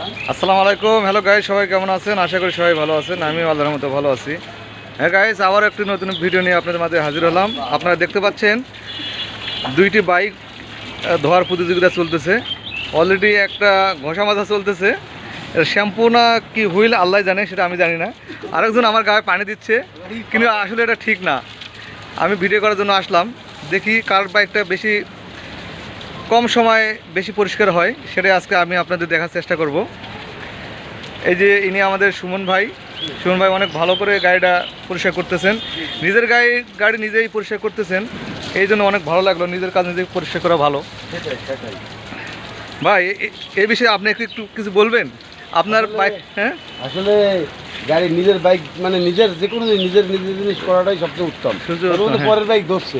আসসালামু আলাইকুম। Hello guys সবাই কেমন আছেন? আশা করি সবাই ভালো আছেন। আমিও আল্লাহর মতো ভালো আছি। হ্যাঁ গাইজ আবার একটি নতুন ভিডিও নিয়ে আপনাদের মাঝে হাজির হলাম। আপনারা দেখতে পাচ্ছেন, দুইটি বাইক ধোয়ার প্রতিযোগিতা চলতেছে। অলরেডি একটা ঘষা মাজা চলতেছে। শ্যাম্পু না কি হুইল আল্লাহ জানে, সেটা আমি জানি না। আরেকজন আমার গায়ে পানি দিচ্ছে, কিন্তু আসলে এটা ঠিক না। আমি ভিডিও করার জন্য আসলাম। দেখি কার বাইকটা বেশি কম সময়ে বেশি পরিষ্কার হয় সেটাই আজকে আমি আপনাদের দেখার চেষ্টা করব। এই যে ইনি আমাদের সুমন ভাই সুমন ভাই অনেক ভালো করে গাড়িটা পরিষ্কার করতেছেন। নিজের গাড়ি গাড়ি নিজেই পরিষ্কার করতেছেন এই জন্য অনেক ভালো লাগল নিজের কাজ নিজে পরিষ্কার করা ভালো। ভাই এ- এই বিষয়ে আপনি একটু একটু কিছু বলবেন? আপনার বাইক হ্যাঁ? আসলে গাড়ি নিজের বাইক মানে নিজের যে কোনো নিজের নিজের জিনিস করাটাই সবচেয়ে উত্তম, হ্যাঁ। পরের বাইক ধরছে।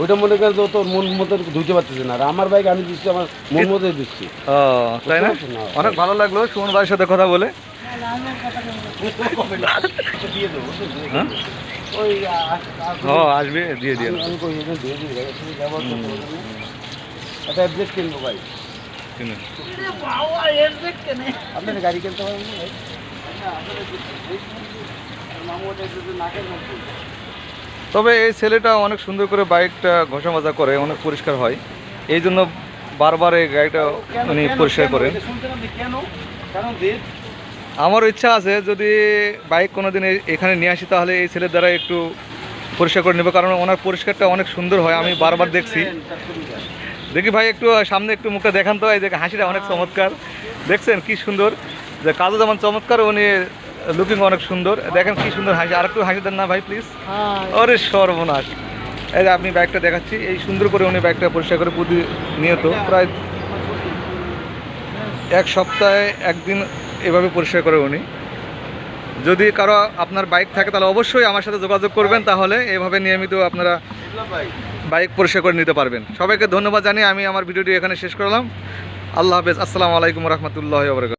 ওইটা মনে করেন যে তোর মন মতো ধুইতে পারতেছে না। আর আমার বাইক আমি দিচ্ছি আমার মন মতো দিচ্ছি। ও তাই না? অনেক ভালো লাগল সুমন ভাইয়ের সাথে কথা বলে। ও আসবে দিয়ে দিয়ে। একটা অ্যাড্রেস কিনবো ভাই। আপনার গাড়ি কিনতে পারবেন না তবে এই ছেলেটা অনেক সুন্দর করে বাইকটা ঘষা মাজা করে, অনেক পরিষ্কার হয়। এই জন্য বারবার এই গাড়িটা উনি পরিষ্কার করেন। আমার ইচ্ছা আছে যদি বাইক কোনো দিন এখানে নিয়ে আসি, তাহলে এই ছেলের দ্বারা একটু পরিষ্কার করে নেব, কারণ ওনার পরিষ্কারটা অনেক সুন্দর হয়, আমি বারবার দেখছি। দেখি ভাই, একটু সামনে একটু মুখটা দেখান তো, এই যে হাসিটা অনেক চমৎকার। দেখছেন কি সুন্দর? যে কাজও যেমন চমৎকার, উনি লুকিং অনেক সুন্দর। দেখেন কি সুন্দর হাসি। আর একটু হাসি দেন না ভাই প্লিজ আরে সর্বনাশ। এই যে আপনি বাইকটা দেখাচ্ছি এই সুন্দর করে উনি বাইকটা পরিষ্কার করে প্রতিনিয়ত প্রায় এক সপ্তাহে একদিন এভাবে পরিষ্কার করে উনি। যদি কারও আপনার বাইক থাকে তাহলে অবশ্যই আমার সাথে যোগাযোগ করবেন তাহলে এভাবে নিয়মিত আপনারা বাইক পরিষ্কার করে নিতে পারবেন। সবাইকে ধন্যবাদ জানিয়ে আমি আমার ভিডিওটি এখানে শেষ করলাম। আল্লাহ হাফেজ। আসসালামু আলাইকুম রহমতুল্লাহ বরকাত